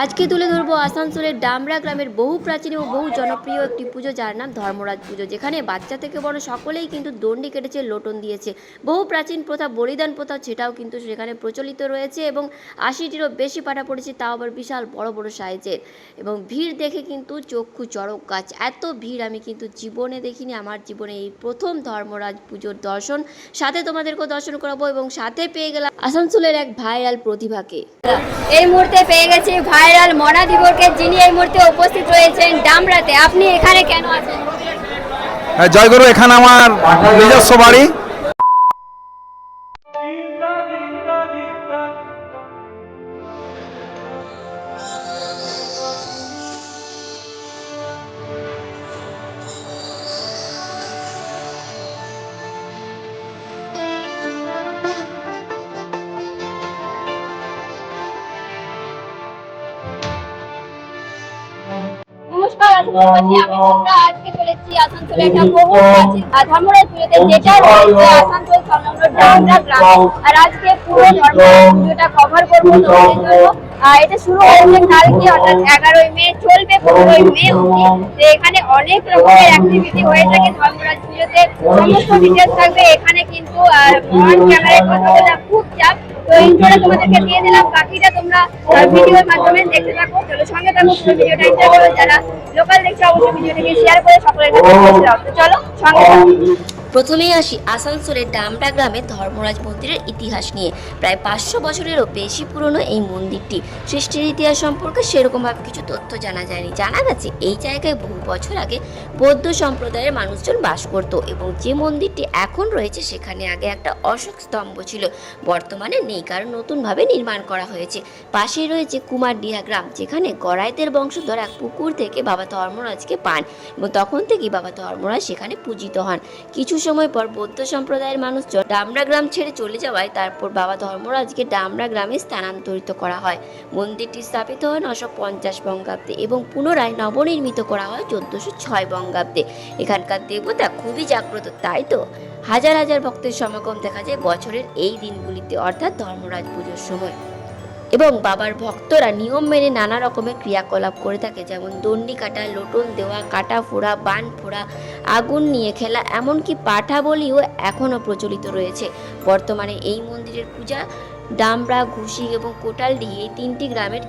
আজকে তুলে ধরবো আসানসোলের ডামরা গ্রামের বহু প্রাচীন ও বহু জনপ্রিয় একটি পুজো, যার নাম ধর্মরাজ পুজো, যেখানে বাচ্চা থেকে বড় সকলেই কিন্তু দণ্ডি কেটেছে, লোটন দিয়েছে। বহু প্রাচীন প্রথা, বলিদান প্রথা, সেটাও কিন্তু সেখানে প্রচলিত রয়েছে এবং আশিটিরও বেশি পাঠা পড়েছে, তাও আবার বিশাল বড় বড় সাইজের। এবং ভিড় দেখে কিন্তু চক্ষু চড়ক গাছ। এত ভিড় আমি কিন্তু জীবনে দেখিনি, আমার জীবনে এই প্রথম ধর্মরাজ পুজোর দর্শন। সাথে তোমাদেরকেও দর্শন করাবো এবং সাথে পেয়ে গেলাম আসানসোলের এক ভাইরাল প্রতিভাকে। এই মুহূর্তে পেয়ে গেছি ভাইরাল মনা দিবরকে যিনি এই মুহূর্তে উপস্থিত রয়েছেন ডামরাতে আপনি এখানে কেন আছেন? হ্যাঁ, জয়গুরু এখানে আমার নিজস্ব বাড়ি। আর এটা শুরু এগারোই মে চলবে পনেরোই মে অবধি এখানে অনেক রকমের অ্যাক্টিভিটি হয়ে থাকে ধর্মরাজ পুজোতে সমস্ত থাকবে এখানে কিন্তু অন ক্যামেরায় কথা খুব চাপ তো ইন্ট্রোটা তোমাদেরকে দিয়ে দিলাম বাকিটা তোমরা ভিডিওর মাধ্যমে দেখতে থাকো। চলো সঙ্গে থাকো, পুরো ভিডিওটা এনজয় করো। লোকাল দেখছ, অবশ্যই ভিডিওটাকে শেয়ার করে সকলের কাছে চলো সঙ্গে থাকো। প্রথমেই আসি আসানসোলের ডামরা গ্রামে ধর্মরাজ মন্দিরের ইতিহাস নিয়ে। প্রায় পাঁচশো বছরেরও বেশি পুরনো এই মন্দিরটি। সৃষ্টির ইতিহাস সম্পর্কে সেরকমভাবে কিছু তথ্য জানা যায়নি। জানা গেছে, এই জায়গায় বহু বছর আগে বৌদ্ধ সম্প্রদায়ের মানুষজন বাস করত এবং যে মন্দিরটি এখন রয়েছে সেখানে আগে একটা অশোক স্তম্ভ ছিল। বর্তমানে নেই, কারণ নতুনভাবে নির্মাণ করা হয়েছে। পাশেই রয়েছে কুমারডিহা গ্রাম, যেখানে গড়াইতের বংশধর এক পুকুর থেকে বাবা ধর্মরাজকে পান এবং তখন থেকেই বাবা ধর্মরাজ সেখানে পূজিত হন। কিছু সময় পর বৌদ্ধ সম্প্রদায়ের মানুষজন ডামরা গ্রাম ছেড়ে চলে যাওয়ায় তারপর বাবা ধর্মরাজকে ডামরা গ্রামে স্থানান্তরিত করা হয়। মন্দিরটি স্থাপিত হয় নশো পঞ্চাশ বঙ্গাব্দে এবং পুনরায় নবনির্মিত করা হয় চোদ্দশো ছয় বঙ্গাব্দে। এখানকার দেবতা খুবই জাগ্রত, তাই তো? হাজার হাজার ভক্তের সমাগম দেখা যায় বছরের এই দিনগুলিতে, অর্থাৎ ধর্মরাজ পুজোর সময়। এবং বাবার ভক্তরা নিয়ম মেনে নানা রকমের ক্রিয়াকলাপ করে থাকে, যেমন দণ্ডি কাটা, লোটন দেওয়া, কাটা ফোড়া, বান ফোড়া, আগুন নিয়ে খেলা, এমনকি পাঠা বলিও এখনও প্রচলিত রয়েছে। বর্তমানে এই মন্দিরের পূজা ডামরা, ঘুষি এবং কোটালডি এই তিনটি গ্রামের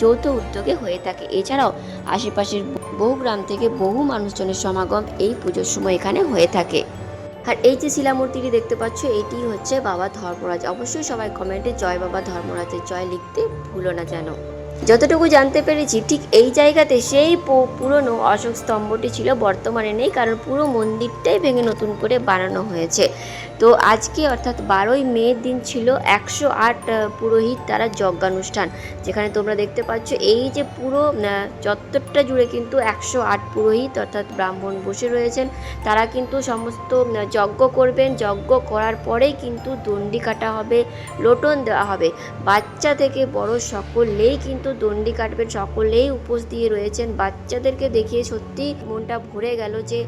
যৌথ উদ্যোগে হয়ে থাকে। এছাড়াও আশেপাশের বহু গ্রাম থেকে বহু মানুষজনের সমাগম এই পুজোর সময় এখানে হয়ে থাকে। আর এই যে শিলামূর্তিটি দেখতে পাচ্ছ, এটি হচ্ছে বাবা ধর্মরাজ। অবশ্যই সবাই কমেন্টে জয় বাবা ধর্মরাজের জয় লিখতে ভুলো না যেন। যতটুকু জানতে পেরেছি, ঠিক এই জায়গাতে সেই পুরনো অশোক স্তম্ভটি ছিল বর্তমানে নেই, কারণ পুরো মন্দিরটাই ভেঙে নতুন করে বানানো হয়েছে। তো আজকে অর্থাৎ বারোই মে দিন ছিল একশো আট পুরোহিত তারা যজ্ঞানুষ্ঠান, যেখানে তোমরা দেখতে পাচ্ছ এই যে পুরো চত্বরটা জুড়ে কিন্তু একশো আট পুরোহিত অর্থাৎ ব্রাহ্মণ বসে রয়েছেন। তারা কিন্তু সমস্ত যজ্ঞ করবেন, যজ্ঞ করার পরেই কিন্তু দণ্ডি কাটা হবে, লোটন দেওয়া হবে। বাচ্চা থেকে বড় সকলেই কিন্তু দণ্ডি কাটবেন সকলেই উপোস দিয়ে রয়েছেন। বাচ্চাদেরকে দেখিয়ে সত্যি মনটা ভরে গেল যে,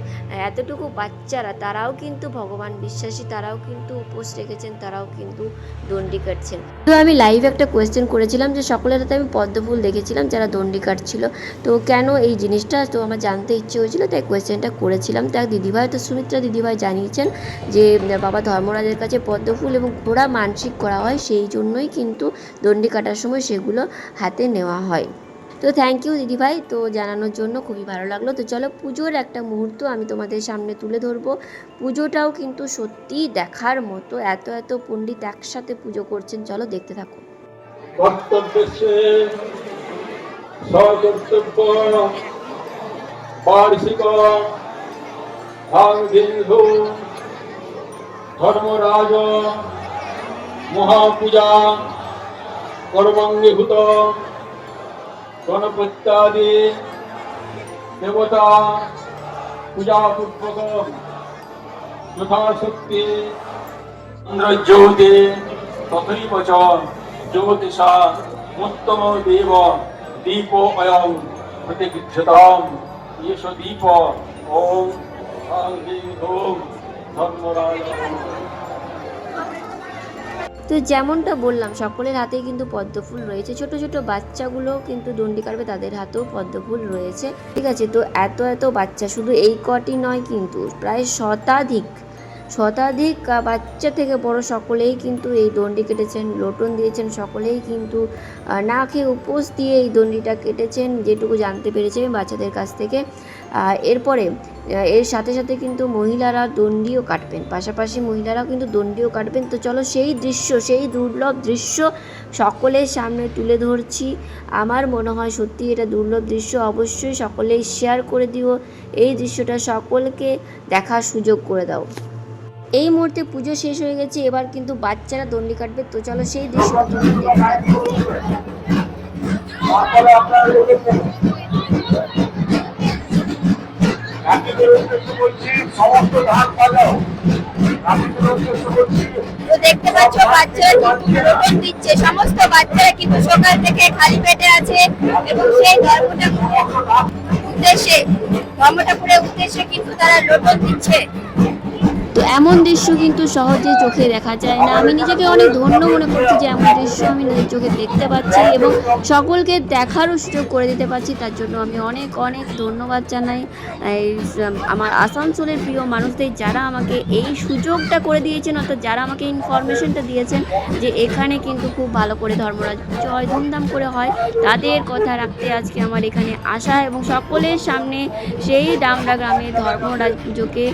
এতটুকু বাচ্চারা, তারাও কিন্তু ভগবান বিশ্বাসী, তারাও কিন্তু উপোস রেখেছেন, তারাও কিন্তু দণ্ডি কাটছেন। তো আমি লাইভ একটা কোয়েশ্চেন করেছিলাম যে, সকলের হাতে আমি পদ্মফুল দেখেছিলাম যারা দণ্ডি কাটছিল। তো কেন এই জিনিসটা? তো আমার জানতে ইচ্ছে হয়েছিল, তাই কোয়েশ্চেনটা করেছিলাম। তাই দিদিভাই, তো সুমিত্রা দিদিভাই জানিয়েছেন যে, বাবা ধর্মরাজের কাছে পদ্মফুল এবং ঘোড়া মানসিক করা হয়, সেই জন্যই কিন্তু দণ্ডি কাটার সময় সেগুলো হাতে নেওয়া হয়। তো থ্যাংক ইউ দিদিভাই তো জানানোর জন্য খুবই ভালো লাগল। তো চলো পুজোর একটা মুহূর্ত আমি তোমাদের সামনে তুলে ধরবো। পুজোটাও কিন্তু সত্যিই দেখার মতো এত এত পণ্ডিত একসাথে পুজো করছেন, চলো দেখতে থাকো। মহাপূজা কর্মাঙ্গীভূত গণপত্যাদি দেবতা পূজাপূর্বক যথাশক্তি ইন্দ্রজ্যোতি তথৈব চ জ্যোতিষা উত্তম দেব দীপ অয়ং প্রতিগৃহ্যতাম। এষ দীপ। ওম ধর্মরাজ তো যেমনটা বললাম, সকলের হাতেই কিন্তু পদ্ম ফুল রয়েছে। ছোট ছোট বাচ্চাগুলো কিন্তু দণ্ডি কাটবে, তাদের হাতেও পদ্ম ফুল রয়েছে। ঠিক আছে, তো এত এত বাচ্চা, শুধু এই কটি নয় কিন্তু প্রায় শতাধিক শতাধিক বাচ্চা থেকে বড় সকলেই কিন্তু এই দণ্ডি কেটেছেন, লোটন দিয়েছেন, সকলেই কিন্তু না খেয়ে উপোস দিয়ে এই দণ্ডিটা কেটেছেন, যেটুকু জানতে পেরেছি আমি বাচ্চাদের কাছ থেকে। এরপরে এর সাথে সাথে কিন্তু মহিলারা দণ্ডিও কাটবেন। পাশাপাশি মহিলারাও কিন্তু দণ্ডিও কাটবেন। তো চলো সেই দৃশ্য, সেই দুর্লভ দৃশ্য সকলের সামনে তুলে ধরছি। আমার মনে হয় সত্যি এটা দুর্লভ দৃশ্য। অবশ্যই সকলেই শেয়ার করে দিও। এই দৃশ্যটা সকলকে দেখার সুযোগ করে দাও। এই মুহূর্তে পুজো শেষ হয়ে গেছে। এবার কিন্তু বাচ্চারা দণ্ডি কাটবে। তো চলো সেই তারপরে আপনারা তো দেখতে পাচ্ছ বাচ্চারা কিন্তু লোটন দিচ্ছে। সমস্ত বাচ্চারা কিন্তু সকাল থেকে খালি পেটে আছে এবং সেই ধর্মটা উদ্দেশ্যে ধর্মঠাকুরের উদ্দেশ্যে কিন্তু তারা লোটন দিচ্ছে। তো এমন দৃশ্য কিন্তু সহজে চোখে দেখা যায় না। আমি নিজেকে অনেক ধন্য মনে করছি যে এমন দৃশ্য আমি নিজের চোখে দেখতে পাচ্ছি এবং সকলকে দেখারও সুযোগ করে দিতে পারছি। তার জন্য আমি অনেক অনেক ধন্যবাদ জানাই। আমার আসানসোলের প্রিয় মানুষদের যারা আমাকে এই সুযোগটা করে দিয়েছেন, অর্থাৎ যারা আমাকে ইনফরমেশনটা দিয়েছেন যে এখানে কিন্তু খুব ভালো করে ধর্মরাজ পুজো হয়, ধুমধাম করে হয়, তাদের কথা রাখতে আজকে আমার এখানে আসা এবং সকলের সামনে সেই ডামরা গ্রামে ধর্মরাজ পুজোকে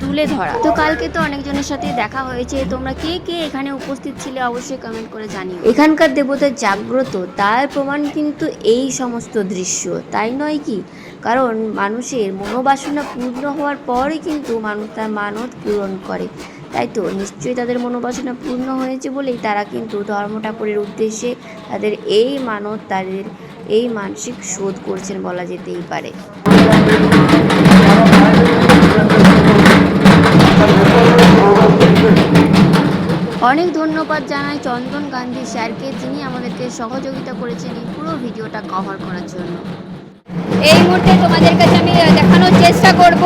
তুলে ধরা। তো কালকে তো অনেকজনের সাথে দেখা হয়েছে। তোমরা কে কে এখানে উপস্থিত ছিলে অবশ্যই কমেন্ট করে জানিও। এখানকার দেবতা জাগ্রত, তার প্রমাণ কিন্তু এই সমস্ত দৃশ্য। তাই নয় কি? কারণ মানুষের মনোবাসনা পূর্ণ হওয়ার পরে কিন্তু মানুষ তার মানত পূরণ করে। তাই তো, নিশ্চয়ই তাদের মনোবাসনা পূর্ণ হয়েছে বলেই তারা কিন্তু ধর্ম ঠাকুরের উদ্দেশ্যে তাদের এই মানত, তাদের এই মানসিক শোধ করছেন বলা যেতেই পারে। অনেক ধন্যবাদ জানাই চন্দন গান্ধী স্যারকে, যিনি আমাদেরকে সহযোগিতা করেছেন এই পুরো ভিডিওটা কভার করার জন্য। এই মুহূর্তে তোমাদের কাছে আমি দেখানোর চেষ্টা করব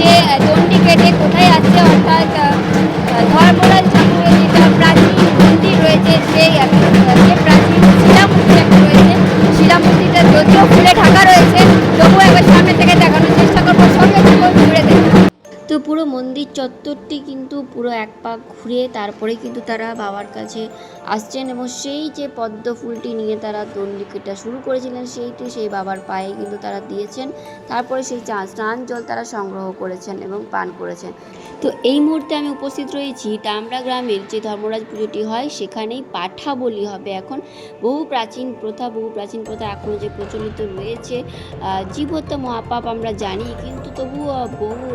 যে দণ্ডি কেটে কোথায় আছে, অর্থাৎ ধর্মরাজ ঠাকুরের যেটা প্রাচীন মন্দির রয়েছে সেই যে প্রাচীন শিলামূর্তি রয়েছে, শিলামূর্তিটা যদিও ফুলে ঢাকা রয়েছে, তবুও একবার সামনে থেকে দেখানোর মন্দির চত্বরটি কিন্তু পুরো এক পাক ঘুরে তারপরে কিন্তু তারা বাবার কাছে আসছেন এবং সেই যে পদ্ম ফুলটি নিয়ে তারা দণ্ডিকেটা শুরু করেছিলেন সেইটি সেই বাবার পায়ে কিন্তু তারা দিয়েছেন। তারপরে সেই স্নান জল তারা সংগ্রহ করেছেন এবং পান করেছেন। তো এই মুহূর্তে আমি উপস্থিত রয়েছি টামরা গ্রামের যে ধর্মরাজ পুজোটি হয় সেখানেই পাঠা বলি হবে এখন। বহু প্রাচীন প্রথা বহু প্রাচীন প্রথা এখনও যে প্রচলিত রয়েছে আহ, জীব হত্যা মহাপাপ আমরা জানি কিন্তু আহ, বহু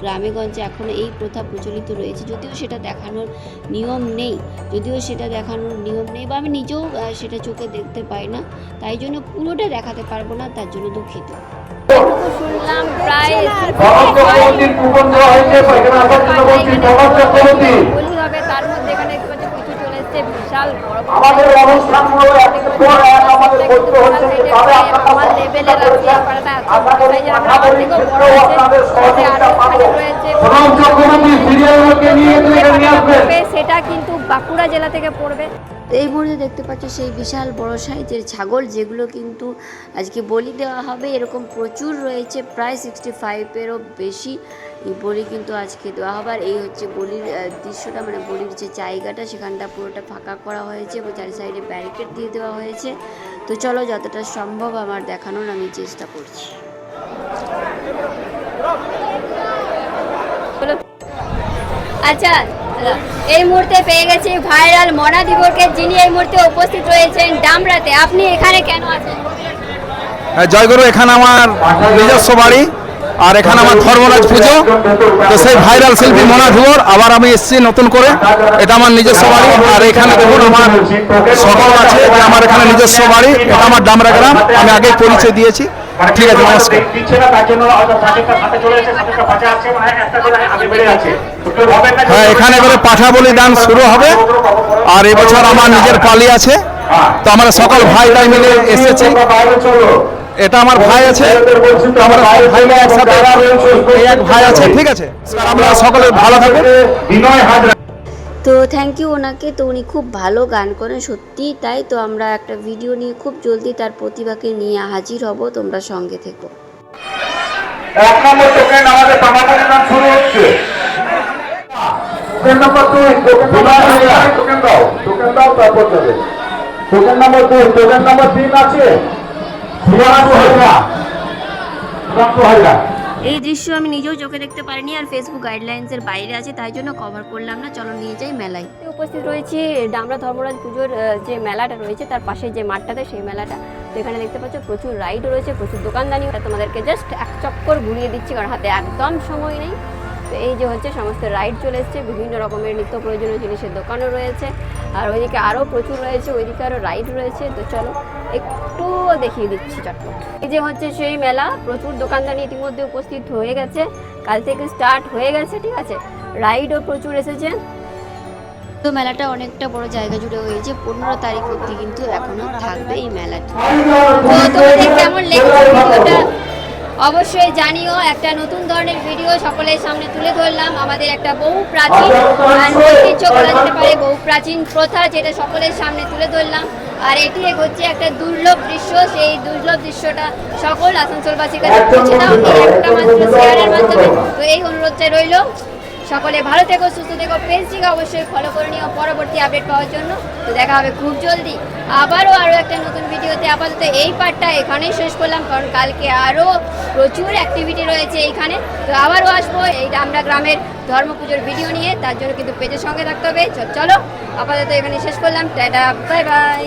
গ্রামেগঞ্জে এখনও এই প্রথা প্রচলিত রয়েছে। যদিও সেটা দেখানোর নিয়ম নেই যদিও সেটা দেখানোর নিয়ম নেই বা আমি নিজেও সেটা চোখে দেখতে পাই না তাই জন্য পুরোটা দেখাতে পারব না তার জন্য দুঃখিত। শুনলাম প্রায় হবে তার মধ্যে এখানে একটু কিছু চলে এসছে বিশাল বড় বড় আমাদের অনুষ্ঠানগুলো একটু এক আমাদের করতে হচ্ছে তবে আপনারা লেভেলের আছে। পাড়াটা আশা করি কথা বলি থেকেও বড় ক্ষেত্রেও আছে আপনাদের সহযোগিতা পাবো সাইজ চক্রবর্তী সিরিয়ালগুলোকে নিয়ে এখানে নিয়ে পড়বে, সেটা কিন্তু বাঁকুড়া জেলা থেকে পড়বে। এই মুহূর্তে দেখতে পাচ্ছি সেই বিশাল বড় সাইজের ছাগল, যেগুলো কিন্তু আজকে বলি দেওয়া হবে। এরকম প্রচুর রয়েছে, প্রায় সিক্সটি ফাইভেরও বেশি এই বলি কিন্তু আজকে দেওয়া হবে। আর এই হচ্ছে বলির দৃশ্যটা মানে বলির যে জায়গাটা, সেখানটা পুরোটা ফাঁকা করা হয়েছে এবং চারি সাইডে ব্যারিকেড দিয়ে দেওয়া হয়েছে। তো চলো, যতটা সম্ভব আমার দেখানোর আমি চেষ্টা করছি। আচ্ছা এই মুহূর্তে পেয়ে গেছি ভাইরাল মনা দিবরকে যিনি এই মুহূর্তে উপস্থিত রয়েছেন ডামরাতে। আপনি এখানে কেন আছেন? হ্যাঁ, জয়গুরু এখানে আমার নিজস্ব বাড়ি আর এখানে আমার ধর্মরাজ পুজো। তো সেই ভাইরাল শিল্পী মোনা ধুবর আবার আমি এসেছি নতুন করে। এটা আমার নিজস্ব বাড়ি আর এখানে দেখুন আমার সকল আছে। আমার এখানে নিজস্ব বাড়ি এটা আমার ডামরা গ্রাম। আমি আগেই পরিচয় দিয়েছি। ঠিক আছে নমস্কার। দিচ্ছে না তার জন্য হয়তো সাথেটা সাথে চলে সাথেটা পাশে আছে মানে একটা করে আগে বেড়ে আছে। হ্যাঁ এখানে করে পাঠা বলি দান শুরু হবে। আর এবছর আমার নিজের পালি আছে। তো আমরা সকল ভাইরাই মিলে এসেছি। এটা আমার ভাই আছে। আমরা ভাই একসাথে এক ভাই আছে ঠিক আছে। আমরা সকলে ভালো থাকুন। বিনয় হাজরা তো থ্যাংক ইউ ওনাকে। তো উনি খুব ভালো গান করেন সত্যিই তাই। তো আমরা একটা ভিডিও নিয়ে খুব জলদি তার প্রতিভাকে নিয়ে হাজির হব। তোমরা সঙ্গে থেকো। এক নম্বর টোকেন আমাদের পামাপানের নাম শুরু হচ্ছে। টোকেন নম্বর দুই টোকেন নম্বর টোকেন দাও টোকেন দাও তারপর যাবে। টোকেন নম্বর দুই টোকেন নম্বর তিন আছে? সুরান্ত হাজরা সুরান্ত হাজরা এই দৃশ্য আমি নিজেও চোখে দেখতে পারিনি আর ফেসবুক গাইডলাইন্সের বাইরে আছে, তাই জন্য কভার করলাম না। চলো নিয়ে যাই মেলায়। উপস্থিত রয়েছে ডামরা ধর্মরাজ পুজোর যে মেলাটা রয়েছে, তার পাশে যে মাঠটাতে সেই মেলাটা। এখানে দেখতে পাচ্ছ, প্রচুর রাইড রয়েছে, প্রচুর দোকানদানি তোমাদেরকে জাস্ট এক চক্কর ঘুরিয়ে দিচ্ছি, কারণ হাতে একদম সময় নেই। তো এই যে হচ্ছে, সমস্ত রাইড চলে এসছে, বিভিন্ন রকমের নিত্য প্রয়োজনীয় জিনিসের দোকানও রয়েছে। আর ওইদিকে আরও প্রচুর রয়েছে, ওইদিকে আরও রাইড রয়েছে, তো চলো একটু দেখিয়ে দিচ্ছি চটপট। এই যে হচ্ছে সেই মেলা, প্রচুর দোকানদানি ইতিমধ্যে উপস্থিত হয়ে গেছে, কাল থেকে স্টার্ট হয়ে গেছে, ঠিক আছে? রাইডও প্রচুর এসেছে। তো মেলাটা অনেকটা বড় জায়গা জুড়ে হয়েছে, পনেরো তারিখ অব্দি কিন্তু এখনও থাকবে এই মেলাটি। তো তোমাদের কেমন লেগেছে ভিডিওটা? অবশ্যই জানিও একটা নতুন ধরনের ভিডিও সকলের সামনে তুলে ধরলাম। আমাদের একটা বহু প্রাচীন ঐতিহ্য বলা যেতে পারে বহু প্রাচীন প্রথা যেটা সকলের সামনে তুলে ধরলাম। আর এটি হচ্ছে একটা দুর্লভ দৃশ্য সেই দুর্লভ দৃশ্যটা সকল আসানসোলবাসীর কাছে পৌঁছে দাও। এই একটা মাত্র শেয়ারের মাধ্যমে। তো এই অনুরোধটা রইল সকলে ভালো থেকো, সুস্থ থেকো। পেজটিকে অবশ্যই ফলো করে নিও। পরবর্তী আপডেট পাওয়ার জন্য। তো দেখা হবে খুব জলদি। আবারও আরও একটা নতুন ভিডিওতে। আপাতত এই পার্টটা এখানেই শেষ করলাম, কারণ কালকে আরও প্রচুর অ্যাক্টিভিটি রয়েছে এইখানে। তো আবারও আসব এই আমরা গ্রামের ধর্ম পুজোর ভিডিও নিয়ে। তার জন্য কিন্তু পেজের সঙ্গে থাকতে হবে। চলো, আপাতত এখানে শেষ করলাম। Tata bye bye